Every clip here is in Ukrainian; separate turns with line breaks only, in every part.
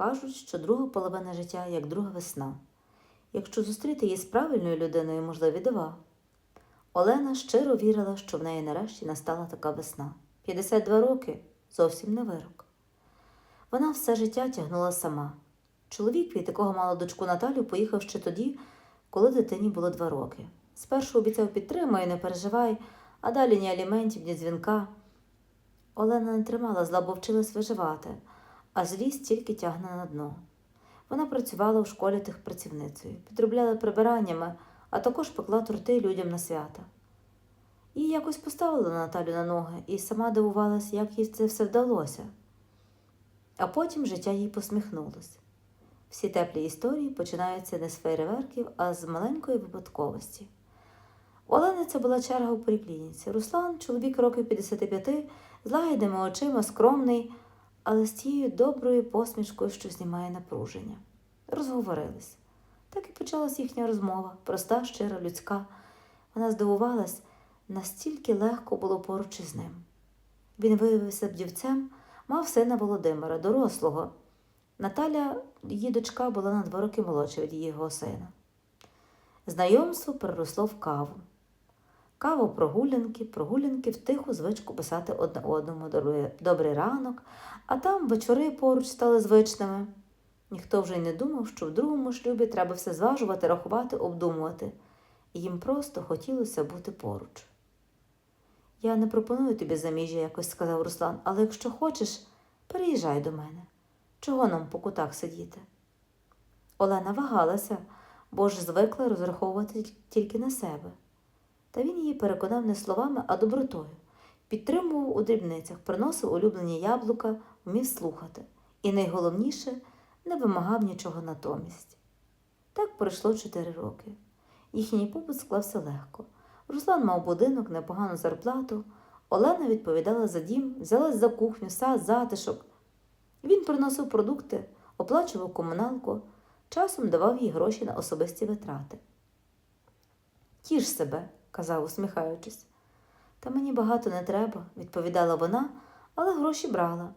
Кажуть, що друга половина життя як друга весна. Якщо зустріти її з правильною людиною, можливі дива. Олена щиро вірила, що в неї нарешті настала така весна. 52 роки зовсім не вирок. Вона все життя тягнула сама. Чоловік, від якого мала дочку Наталю, поїхав ще тоді, коли дитині було два роки. Спершу обіцяв підтримай, не переживай, а далі ні аліментів, ні дзвінка. Олена не тримала зла, бо вчилась виживати, а злість тільки тягне на дно. Вона працювала в школі техпрацівницею, підробляла прибираннями, а також пекла торти людям на свята. І якось поставила Наталю на ноги і сама дивувалася, як їй це все вдалося. А потім життя їй посміхнулось. Всі теплі історії починаються не з фейерверків, а з маленької випадковості. У Олени це була черга у поліклініці. Руслан, чоловік років 55, з лагідними очима, скромний, але з тією доброю посмішкою, що знімає напруження. Розговорились. Так і почалась їхня розмова, проста, щира, людська. Вона здивувалась, настільки легко було поруч із ним. Він виявився бдівцем, мав сина Володимира, дорослого. Наталя, її дочка, була на два роки молодша від його сина. Знайомство переросло в каву. Каву прогулянки, прогулянки в тиху звичку писати одне одному добрий, ранок, а там вечори поруч стали звичними. Ніхто вже й не думав, що в другому шлюбі треба все зважувати, рахувати, обдумувати. Їм просто хотілося бути поруч. Я не пропоную тобі заміжжя, якось сказав Руслан, але якщо хочеш, переїжджай до мене. Чого нам по кутах сидіти? Олена вагалася, бо ж звикла розраховувати тільки на себе. Та він її переконав не словами, а добротою. Підтримував у дрібницях, приносив улюблені яблука, вмів слухати. І найголовніше не вимагав нічого натомість. Так пройшло чотири роки. Їхній побут склався легко. Руслан мав будинок, непогану зарплату. Олена відповідала за дім, взялась за кухню, сад, затишок. Він приносив продукти, оплачував комуналку, часом давав їй гроші на особисті витрати. Тіж себе, казав, усміхаючись. Та мені багато не треба, відповідала вона, але гроші брала.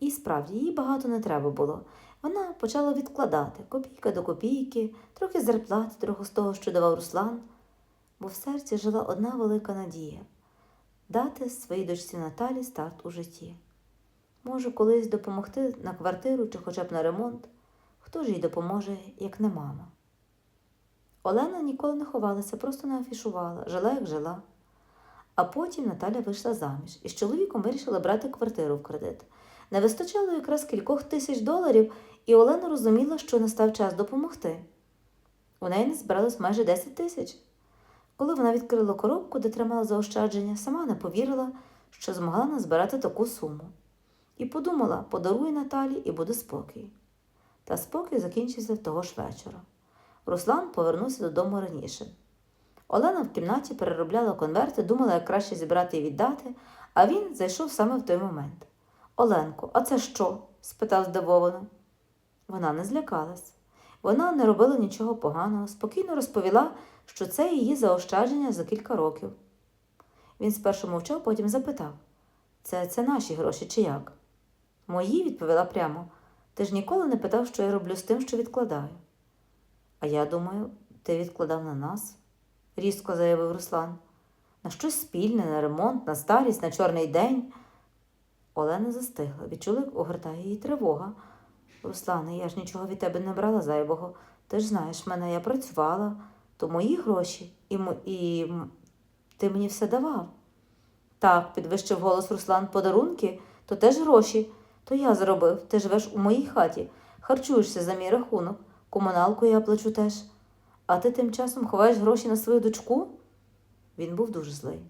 І справді, їй багато не треба було. Вона почала відкладати копійка до копійки, трохи зарплати, трохи з того, що давав Руслан, бо в серці жила одна велика надія дати своїй дочці Наталі старт у житті. Може, колись допомогти на квартиру чи хоча б на ремонт, хто ж їй допоможе, як не мама. Олена ніколи не ховалася, просто не афішувала, жила, як жила. А потім Наталя вийшла заміж і з чоловіком вирішила брати квартиру в кредит. Не вистачало якраз кількох тисяч доларів, і Олена розуміла, що настав час допомогти. У неї не збиралось майже 10 тисяч. Коли вона відкрила коробку, де тримала заощадження, сама не повірила, що змогла назбирати таку суму. І подумала, подарує Наталі і буде спокій. Та спокій закінчився того ж вечора. Руслан повернувся додому раніше. Олена в кімнаті переробляла конверти, думала, як краще зібрати і віддати, а він зайшов саме в той момент. Оленко, а це що? спитав здивовано. Вона не злякалась. Вона не робила нічого поганого, спокійно розповіла, що це її заощадження за кілька років. Він спершу мовчав, потім запитав це, це наші гроші чи як? Мої, відповіла прямо. Ти ж ніколи не питав, що я роблю з тим, що відкладаю. А я думаю, ти відкладав на нас, різко заявив Руслан. На щось спільне, на ремонт, на старість, на чорний день. Олена застигла, відчула, як огортає її тривога. Руслане, я ж нічого від тебе не брала зайвого. Ти ж знаєш мене, я працювала, то мої гроші, і, і ти мені все давав. Так, підвищив голос Руслан, подарунки, то теж гроші. То я зробив, ти живеш у моїй хаті, харчуєшся за мій рахунок, комуналку я плачу теж. А ти тим часом ховаєш гроші на свою дочку? Він був дуже злий.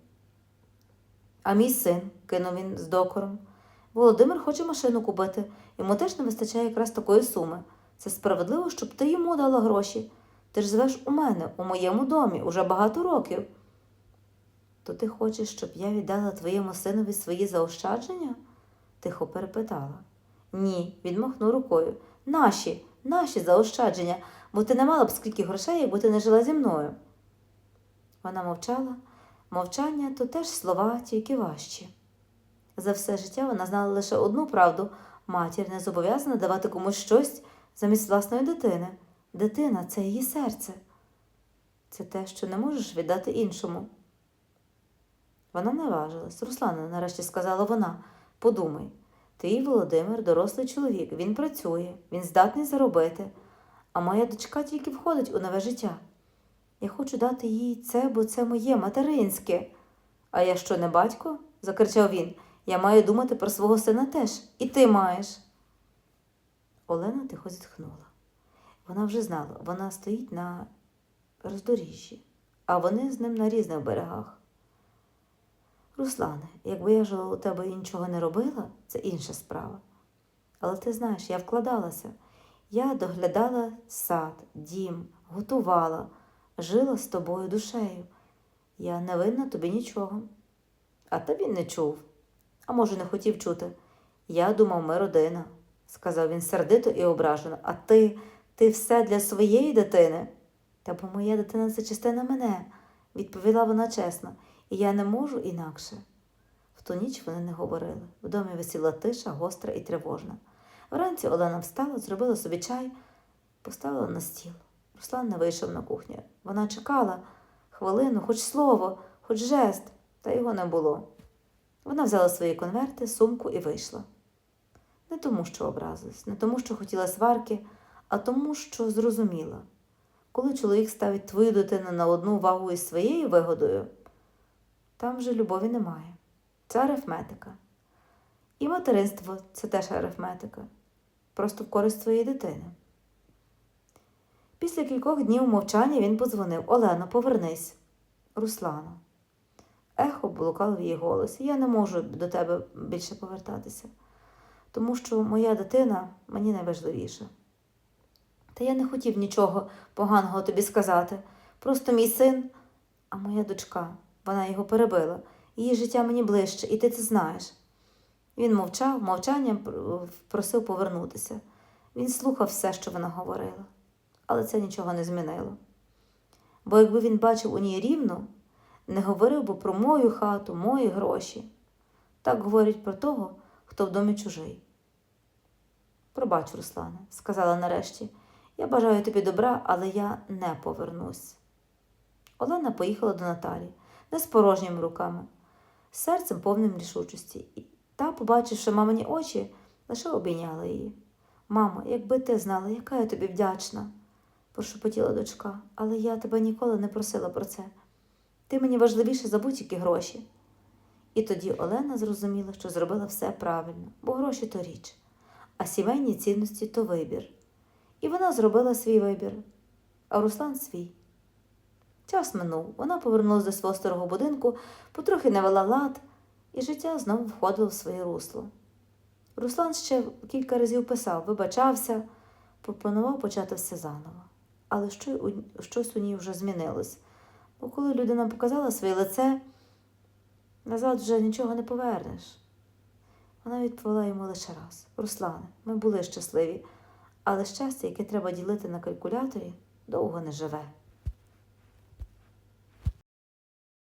А мій син, кинув він з докором. Володимир хоче машину купити, йому теж не вистачає якраз такої суми. Це справедливо, щоб ти йому дала гроші. Ти ж живеш у мене, у моєму домі, уже багато років. То ти хочеш, щоб я віддала твоєму синові свої заощадження? тихо перепитала. Ні, відмахнув рукою. Наші, наші заощадження, бо ти не мала б скільки грошей, якби ти не жила зі мною. Вона мовчала. Мовчання то теж слова, тільки важчі. За все життя вона знала лише одну правду, Матір не зобов'язана давати комусь щось замість власної дитини. Дитина це її серце. Це те, що не можеш віддати іншому. Вона наважилась. Руслана, нарешті сказала вона, подумай, ти, Володимир, дорослий чоловік, він працює, він здатний заробити, а моя дочка тільки входить у нове життя. Я хочу дати їй це, бо це моє материнське. А я що, не батько? закричав він. Я маю думати про свого сина теж, і ти маєш. Олена тихо зітхнула. Вона вже знала, вона стоїть на роздоріжжі, а вони з ним на різних берегах. Руслане, якби я жила у тебе нічого не робила, це інша справа. Але ти знаєш, я вкладалася. Я доглядала сад, дім, готувала, жила з тобою душею. Я не винна тобі нічого. А та він не чув. А може, не хотів чути. Я думав, ми родина, сказав він сердито і ображено. А ти, ти все для своєї дитини? Та бо моя дитина це частина мене, відповіла вона чесно, я не можу інакше. В ту ніч вони не говорили. В домі висіла тиша, гостра і тривожна. Вранці Олена встала, зробила собі чай, поставила на стіл. Руслан не вийшов на кухню. Вона чекала хвилину, хоч слово, хоч жест, та його не було. Вона взяла свої конверти, сумку і вийшла. Не тому, що образилась, не тому, що хотіла сварки, а тому, що зрозуміла. Коли чоловік ставить твою дитину на одну вагу із своєю вигодою, там вже любові немає. Це арифметика. І материнство це теж арифметика, просто в користь своєї дитини. Після кількох днів мовчання він подзвонив Олено, повернись. Руслано. Ехо блукало в її голосі. Я не можу до тебе більше повертатися, тому що моя дитина мені найважливіша. Та я не хотів нічого поганого тобі сказати. Просто мій син, а моя дочка, вона його перебила. Її життя мені ближче, і ти це знаєш. Він мовчав, мовчанням просив повернутися. Він слухав все, що вона говорила, але це нічого не змінило. Бо якби він бачив у ній рівну, не говорив би про мою хату, мої гроші. Так говорять про того, хто в домі чужий. Пробач, Руслане, сказала нарешті, я бажаю тобі добра, але я не повернусь. Олена поїхала до Наталі не з порожніми руками, з серцем повним рішучості. І Та, побачивши мамині очі, лише обійняла її. Мамо, якби ти знала, яка я тобі вдячна, прошепотіла дочка, але я тебе ніколи не просила про це. Ти мені важливіше за будь-які гроші. І тоді Олена зрозуміла, що зробила все правильно, бо гроші то річ, а сімейні цінності то вибір. І вона зробила свій вибір, а Руслан свій. Час минув, вона повернулася до свого старого будинку, потрохи навела лад, і життя знову входило в своє русло. Руслан ще кілька разів писав, вибачався, пропонував почати все заново. Але що, щось у ній вже змінилось. Бо коли людина показала своє лице, назад вже нічого не повернеш. Вона відповіла йому лише раз: Руслане, ми були щасливі, але щастя, яке треба ділити на калькуляторі, довго не живе.